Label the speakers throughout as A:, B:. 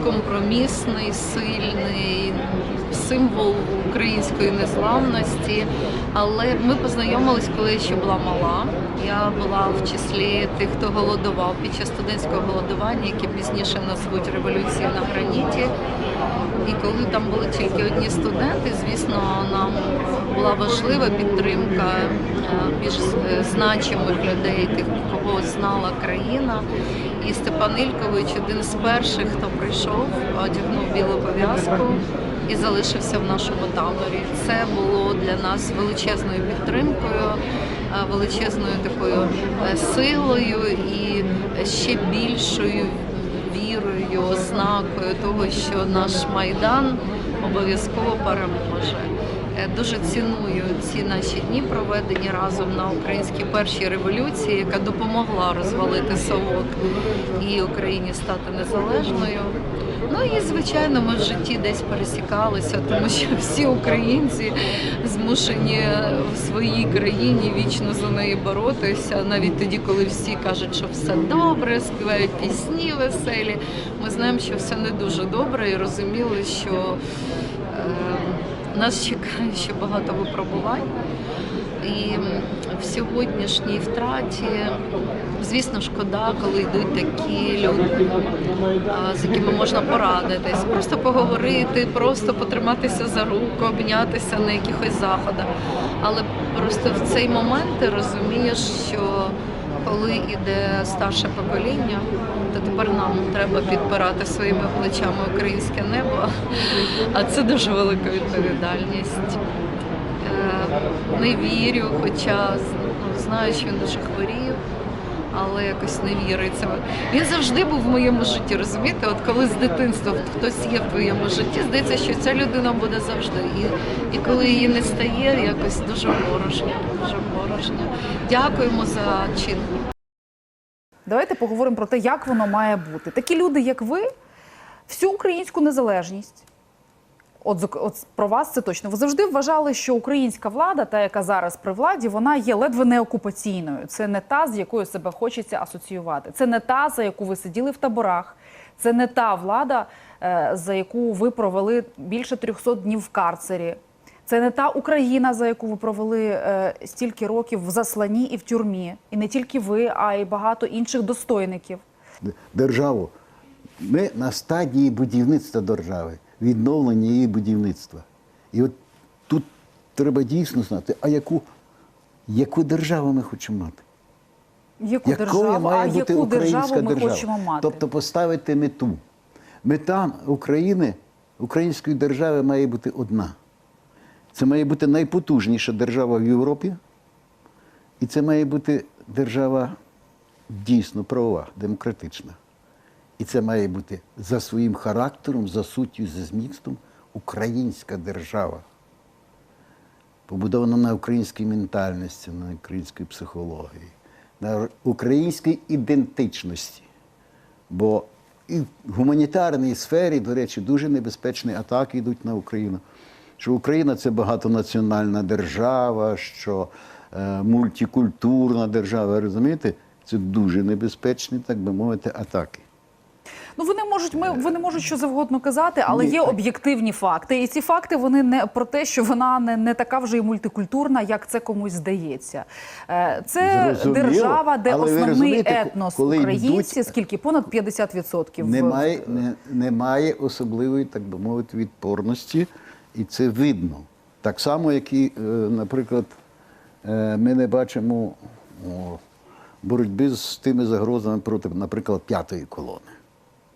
A: безкомпромісний, сильний символ української незламності. Але ми познайомились, коли я ще була мала. Я була в числі тих, хто голодував під час студентського голодування, яке пізніше назвуть революції на граніті. І коли там були тільки одні студенти, звісно, нам була важлива підтримка е, більш е, значимих людей, тих, кого знала країна. І Степан Ількович один з перших, хто прийшов, одягнув білу пов'язку і залишився в нашому таборі. Це було для нас величезною підтримкою, е, величезною такою силою і ще більшою вірою, ознакою того, що наш майдан обов'язково переможе. Е, Дуже ціную ці наші дні, проведені разом на українській першій революції, яка допомогла розвалити совок і Україні стати незалежною. Ну і звичайно, ми в житті десь пересікалися, тому що всі українці змушені в своїй країні вічно за неї боротися. Навіть тоді, коли всі кажуть, що все добре, співають пісні веселі. Ми знаємо, що все не дуже добре, і розуміли, що е, нас чекає ще багато випробувань. І в сьогоднішній втраті, звісно, шкода, коли йдуть такі люди, з якими можна порадитись, просто поговорити, просто потриматися за руку, обнятися на якихось заходах. Але просто в цей момент ти розумієш, що коли йде старше покоління, то тепер нам треба підпирати своїми плечами українське небо, а це дуже велика відповідальність. Не вірю, хоча ну, знаю, що він дуже хворів, але якось не віриться. Він завжди був в моєму житті, розумієте? От коли з дитинства хтось є в твоєму житті, здається, що ця людина буде завжди. І, і коли її не стає, якось дуже ворожня, дуже ворожня. Дякуємо за чин.
B: Давайте поговоримо про те, як воно має бути. Такі люди, як ви, всю українську незалежність. От, от про вас це точно. Ви завжди вважали, що українська влада, та яка зараз при владі, вона є ледве не окупаційною. Це не та, з якою себе хочеться асоціювати. Це не та, за яку ви сиділи в таборах. Це не та влада, е, за яку ви провели більше 300 днів в карцері. Це не та Україна, за яку ви провели е, стільки років в засланні і в тюрмі. І не тільки ви, а й багато інших достойників.
C: державу. Ми на стадії будівництва держави, відновлення її будівництва. І от тут треба дійсно знати, а яку, яку державу ми хочемо мати?
B: Яку
C: Якою
B: державу, а
C: бути
B: яку
C: українська
B: державу ми
C: держава?
B: хочемо мати?
C: Тобто поставити мету. Мета України, української держави має бути одна. Це має бути найпотужніша держава в Європі, і це має бути держава дійсно правова, демократична. І це має бути за своїм характером, за суттю, за змістом українська держава, побудована на українській ментальності, на українській психології, на українській ідентичності. Бо і в гуманітарній сфері, до речі, дуже небезпечні атаки йдуть на Україну. Що Україна це багатонаціональна держава, що е, мультикультурна держава, розумієте? Це дуже небезпечні, так би мовити, атаки.
B: Ну вони можуть, ми вони можуть що завгодно казати, але
C: Ні.
B: є об'єктивні факти. І ці факти вони не про те, що вона не, не така вже й мультикультурна, як це комусь здається. Е, Це
C: Зрозуміло,
B: держава, де
C: але ви
B: основний
C: розумієте,
B: етнос
C: коли
B: українці,
C: йдуть-
B: скільки понад 50%. в-
C: Немає, не, немає особливої, так би мовити, відпорності, і це видно. Так само, як і, е, наприклад, е, ми не бачимо о, боротьби з тими загрозами проти, наприклад, п'ятої колони.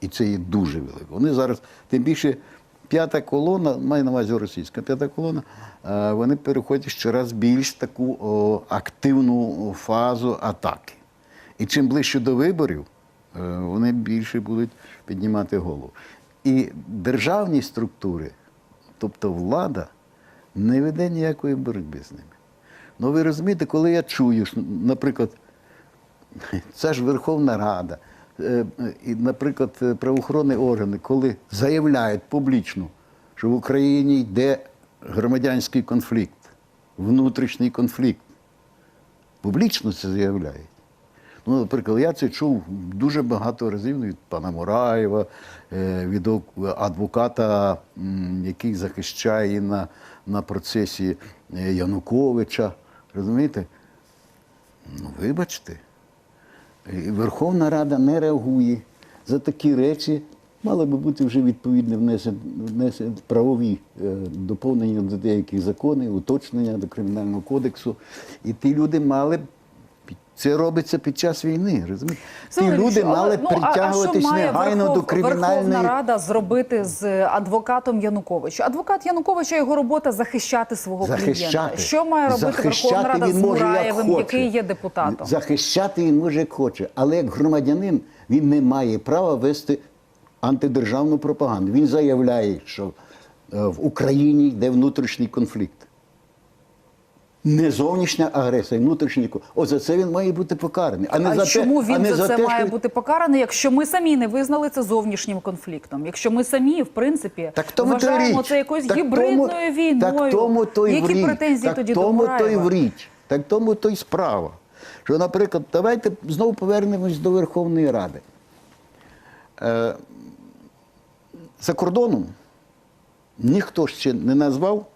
C: І це є дуже велико. Вони зараз, тим більше, п'ята колона, маю на увазі російська п'ята колона, е, вони переходять ще раз більш таку о, активну фазу атаки. І чим ближче до виборів, е, вони більше будуть піднімати голову. І державні структури, тобто влада, не веде ніякої боротьби з ними. Ну ви розумієте, коли я чую, наприклад, це ж Верховна Рада, і, наприклад, е, правоохоронні органи, коли заявляють публічно, що в Україні йде громадянський конфлікт, внутрішній конфлікт, публічно це заявляють. Ну, наприклад, я це чув дуже багато разів від пана Мураєва, е, від адвоката, який захищає на, на процесі е, Януковича. Розумієте? Ну, вибачте. Верховна Рада не реагує за такі речі. Мали би бути вже відповідне внесені внесені правові е, доповнення до деяких законів, уточнення до Кримінального кодексу. І ті люди мали б це робиться під час війни. Розумієте? Ті люди мали
B: ну, а- а
C: притягуватись негайно
B: Верхов-
C: до кримінальної.
B: Верховна Рада зробити з адвокатом Януковича. Адвокат Януковича його робота захищати свого клієнта. Що має робити
C: Захищати
B: Верховна Рада
C: він
B: з
C: може,
B: Мураєвим, який є депутатом?
C: Захищати він може як хоче, але як громадянин він не має права вести антидержавну пропаганду. Він заявляє, що е, в Україні йде внутрішній конфлікт. Не зовнішня агресія, внутрішній конфлікт. О, за це він має бути покараний. А не
B: А
C: за
B: чому
C: те, а
B: він
C: не
B: за це
C: те,
B: має
C: що...
B: бути покараний, якщо ми самі не визнали це зовнішнім конфліктом? Якщо ми самі, в принципі,
C: Так тому
B: вважаємо це якоюсь
C: Так
B: гібридною
C: тому-
B: війною,
C: Так тому то й
B: які
C: в річ.
B: претензії
C: так
B: тоді
C: тому
B: до
C: то й
B: Мураєва?
C: Так тому то й справа. Що, наприклад, давайте знову повернемось до Верховної Ради. Е, за кордоном ніхто ще не назвав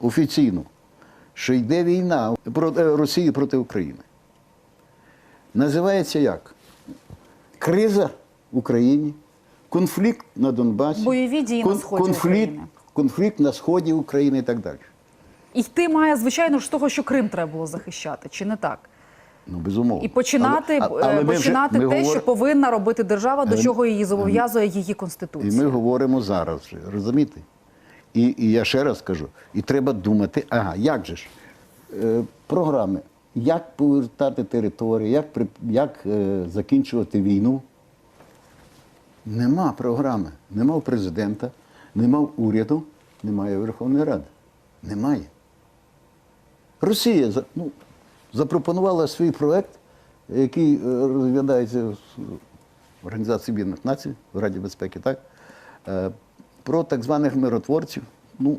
C: офіційно, що йде війна проти е, Росії проти України. Називається як? Криза в Україні, конфлікт на Донбасі,
B: Бойові дії на сході
C: конфлікт,
B: України.
C: конфлікт на сході України і так далі.
B: І йти має, звичайно ж, з того, що Крим треба було захищати, чи не так?
C: Ну, безумовно.
B: І починати,
C: Але- але
B: е,
C: ми вже- ми
B: те,
C: говор-
B: що повинна робити держава, до чого її зобов'язує її Конституція.
C: І ми говоримо зараз, вже, розумієте? І, і я ще раз кажу, і треба думати, ага, як же ж е, програми, як повертати територію, як, як е, закінчувати війну. Нема програми, нема президента, нема уряду, немає Верховної Ради. Немає. Росія ну, запропонувала свій проект, який е, розглядається в Організації Об'єднаних Націй, в Раді безпеки, так? Про так званих миротворців. Ну,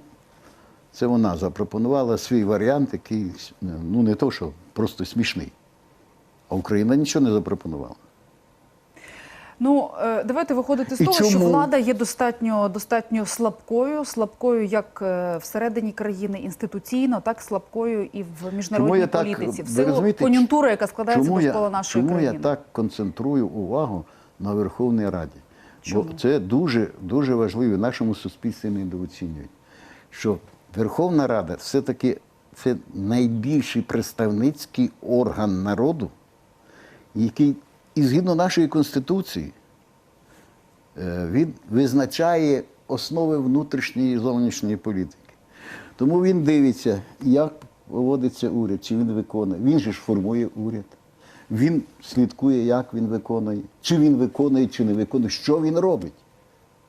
C: це вона запропонувала свій варіант, який ну, не то, що просто смішний. А Україна нічого не запропонувала.
B: Ну е, давайте виходити з того, що влада є достатньо достатньо слабкою, слабкою як е, всередині країни інституційно, так слабкою і в міжнародній
C: я так,
B: політиці, в силу кон'юнктури, яка складається
C: чому
B: довкола
C: я,
B: нашої
C: чому
B: країни.
C: я так концентрую увагу на Верховній Раді?
B: Чому?
C: Бо це дуже, дуже важливо, в нашому суспільстві недооцінюють, що Верховна Рада все-таки це найбільший представницький орган народу, який, і згідно нашої Конституції, е, він визначає основи внутрішньої і зовнішньої політики. Тому він дивиться, як поводиться уряд, чи він виконує. Він же ж формує уряд. Він слідкує, як він виконує, чи він виконує, чи не виконує, що він робить.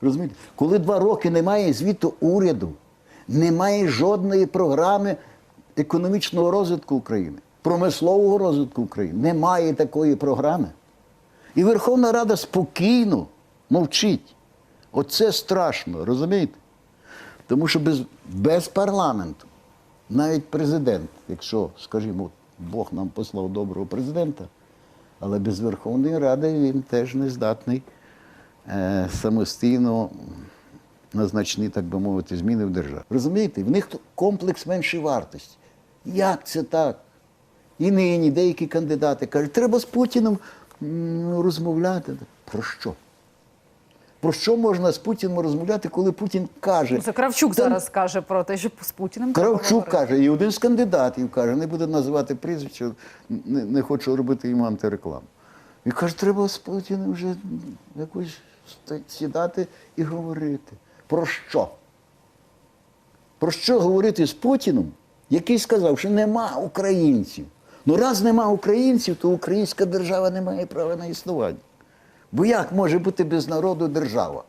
C: Розумієте? Коли два роки немає звіту уряду, немає жодної програми економічного розвитку України, промислового розвитку України, немає такої програми. І Верховна Рада спокійно мовчить. Оце страшно, розумієте? Тому що без, без парламенту, навіть президент, якщо, скажімо, Бог нам послав доброго президента, але без Верховної Ради він теж не здатний е, самостійно на значні, так би мовити, зміни в державі. Розумієте, в них комплекс меншої вартості. Як це так? І нині деякі кандидати кажуть, треба з Путіним розмовляти. Про що? Про що можна з Путіним розмовляти, коли Путін каже?
B: Це Кравчук
C: Там-
B: зараз каже про те, що з Путіним
C: Кравчук каже, і один з кандидатів каже, не буде називати прізвище, не, не хочу робити йому антирекламу. Він каже, треба з Путіним вже якось сідати і говорити. Про що? Про що говорити з Путіним, який сказав, що нема українців. Ну раз нема українців, то українська держава не має права на існування. Бо як може бути без народу держава?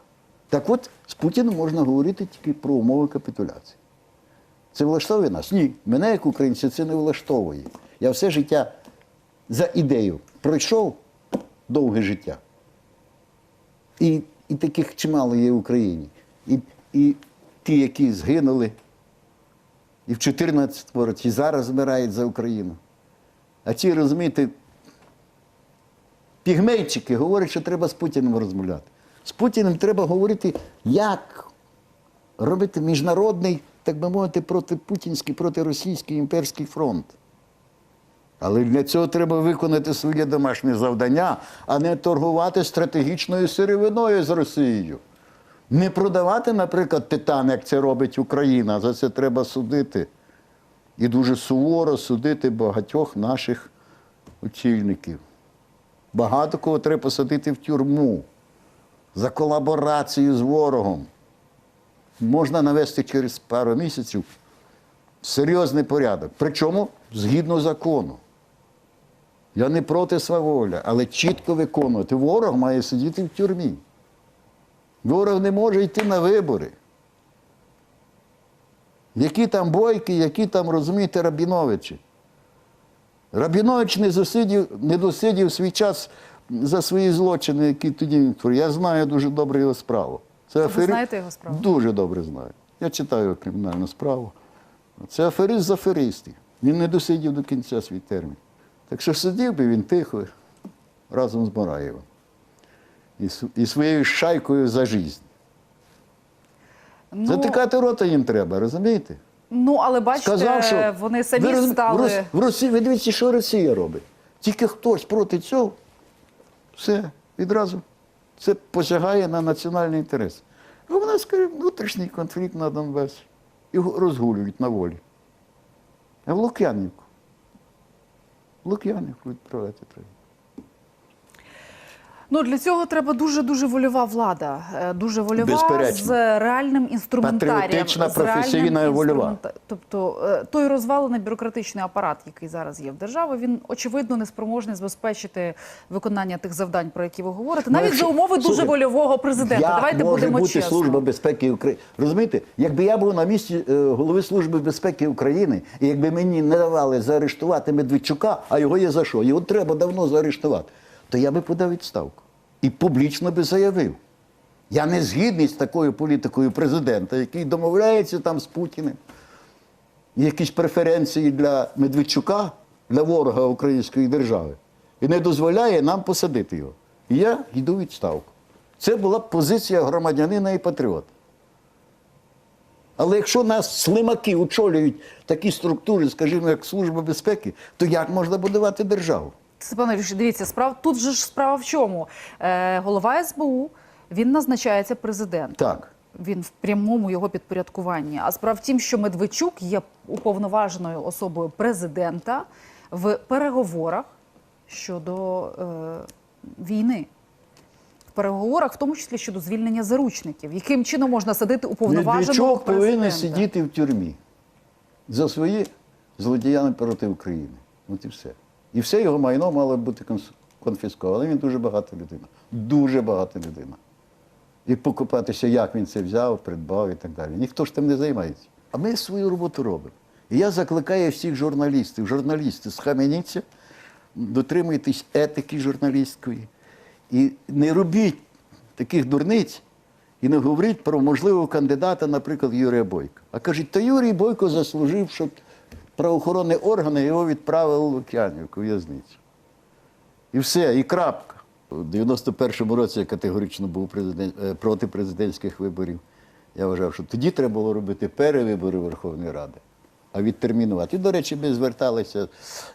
C: Так от з Путіним можна говорити тільки про умови капітуляції. Це влаштовує нас? Ні. Мене як українця це не влаштовує. Я все життя за ідею пройшов довге життя. І, і таких чимало є в Україні. І, і ті, які згинули, і в 14 році, і зараз вмирають за Україну. А ті, розумієте, пігмейчики говорять, що треба з Путіним розмовляти. З Путіним треба говорити, як робити міжнародний, так би мовити, протипутінський, протиросійський імперський фронт. Але для цього треба виконати своє домашнє завдання, а не торгувати стратегічною сировиною з Росією. Не продавати, наприклад, титан, як це робить Україна. За це треба судити. І дуже суворо судити багатьох наших очільників. Багато кого треба посадити в тюрму за колаборацію з ворогом. Можна навести через пару місяців серйозний порядок. Причому згідно закону. Я не проти сваволя, але чітко виконувати. Ворог має сидіти в тюрмі. Ворог не може йти на вибори. Які там бойки, які там, розумієте, Рабіновичі. Рабінович не, засидів, не досидів свій час за свої злочини, які тоді він творив. Я знаю дуже добре його справу. Це
B: Ви знаєте його справу?
C: Дуже добре знаю. Я читаю кримінальну справу. Це аферист з аферистів. Він не досидів до кінця свій термін. Так що сидів би він тихо разом з Мораєвим. І, і своєю шайкою за життя.
B: Ну,
C: Затикати рота їм треба, розумієте?
B: Ну але бачите,
C: Сказав, що
B: вони самі
C: ви
B: стали.
C: В, Рос- в Росії, ви дивіться, що Росія робить. Тільки хтось проти цього, все, відразу це посягає на національний інтерес. А в нас скаже, внутрішній конфлікт на Донбасі. Його розгулюють на волі. А в Лук'янівку. В Лук'янівку відправляти треба.
B: Ну для цього треба дуже дуже вольова влада, е, дуже вольова
C: Безперечно.
B: з реальним інструментарієм.
C: Патріотична, професійна вольова.
B: Тобто е, той розвалений бюрократичний апарат, який зараз є в державі, він очевидно не спроможний забезпечити виконання тих завдань, про які ви говорите, навіть
C: якщо-
B: за умови дуже
C: Слухайте,
B: вольового президента.
C: Як
B: Давайте
C: може
B: будемо
C: бути
B: чесно.
C: Служба безпеки України? Розумієте, якби я був на місці е, голови Служби безпеки України, і якби мені не давали заарештувати Медведчука, а його є за що? Його треба давно заарештувати, то я би подав відставку. І публічно би заявив. Я не згідний з такою політикою президента, який домовляється там з Путіним. Якісь преференції для Медведчука, для ворога української держави, і не дозволяє нам посадити його. І я йду у відставку. Це була позиція громадянина і патріота. Але якщо нас слимаки очолюють такі структури, скажімо, як Служба безпеки, то як можна будувати державу?
B: Степан Ілліч, дивіться, справа тут же ж справа в чому? Е, голова СБУ він назначається президентом.
C: Так.
B: Він в прямому його підпорядкуванні. А справа в тім, що Медведчук є уповноваженою особою президента в переговорах щодо е, війни. В переговорах, в тому числі щодо звільнення заручників. Яким чином можна садити уповноваженого
C: Медведчук
B: президента?
C: повинен сидіти в тюрмі за свої злодіяни проти України. От і все. І все його майно мало бути конфісковане. Він дуже багата людина. Дуже багата людина. І покопатися, як він це взяв, придбав і так далі. Ніхто ж тим не займається. А ми свою роботу робимо. І я закликаю всіх журналістів, журналісти, схаменіться, дотримуйтесь етики журналістської. І не робіть таких дурниць і не говоріть про можливого кандидата, наприклад, Юрія Бойка. А кажуть, та Юрій Бойко заслужив, щоб правоохоронні органи його відправили в Лук'янівку, в'язницю. І все, і крапка. У 91-му році я категорично був президент, е, проти президентських виборів. Я вважав, що тоді треба було робити перевибори Верховної Ради, а відтермінувати. І, до речі, ми зверталися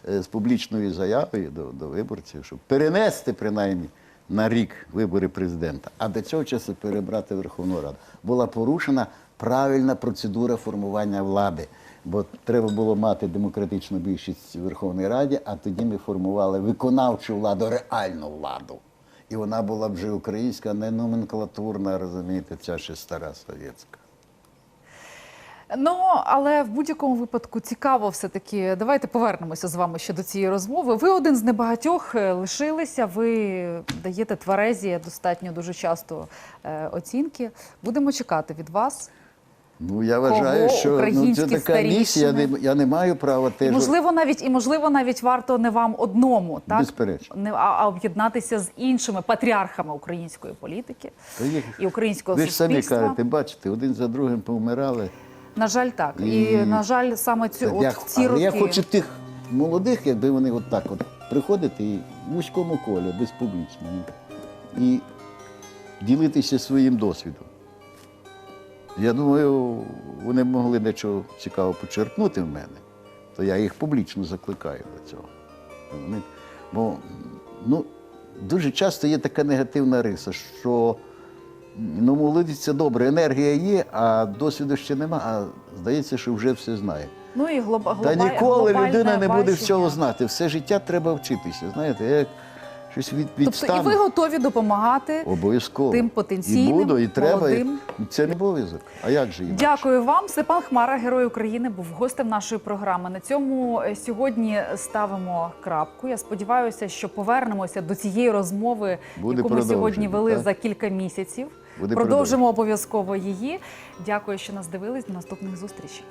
C: е, з публічною заявою до, до виборців, щоб перенести принаймні на рік вибори президента, а до цього часу перебрати Верховну Раду. Була порушена правильна процедура формування влади. Бо треба було мати демократичну більшість в Верховній Раді, а тоді ми формували виконавчу владу, реальну владу. І вона була вже українська, не номенклатурна, розумієте, ця ще стара совєтська.
B: Ну, але в будь-якому випадку цікаво все-таки. Давайте повернемося з вами ще до цієї розмови. Ви один з небагатьох е, лишилися. Ви даєте тверезі достатньо дуже часто е, оцінки. Будемо чекати від вас.
C: Ну, я вважаю,
B: Кого
C: що ну, це така місія, я не, я не маю права
B: І,
C: теж.
B: можливо, навіть і можливо, навіть варто не вам одному, так
C: Безперечно.
B: не а, а об'єднатися з іншими патріархами української політики
C: Та їх-
B: і українського
C: Ви ж самі кажете, бачите, один за другим повмирали.
B: На жаль, так. І,
C: І-
B: на жаль, саме ці, от
C: я,
B: в ці
C: але
B: роки.
C: я хочу тих молодих, якби вони от так от приходити і в вузькому колі, без публічного, і ділитися своїм досвідом. Я думаю, вони могли дечого цікавого почерпнути в мене, то я їх публічно закликаю до цього. Бо ну, дуже часто є така негативна риса, що ну, молодиться добре, енергія є, а досвіду ще нема, а здається, що вже все знає.
B: Ну і глоба,
C: Та ніколи людина не буде всього знати. Все життя треба вчитися. Знаєте, як щось від,
B: Тобто і ви готові допомагати
C: Обов'язково.
B: тим потенційним,
C: І буду, і треба.
B: молодим.
C: І Це не обов'язок. А як же інакше?
B: Дякую вам. Степан Хмара, герой України, був гостем нашої програми. На цьому е, сьогодні ставимо крапку. Я сподіваюся, що повернемося до цієї розмови,
C: Буде
B: яку ми сьогодні вели
C: так?
B: за кілька місяців.
C: Буде
B: Продовжимо обов'язково її. Дякую, що нас дивились. До наступних зустрічей.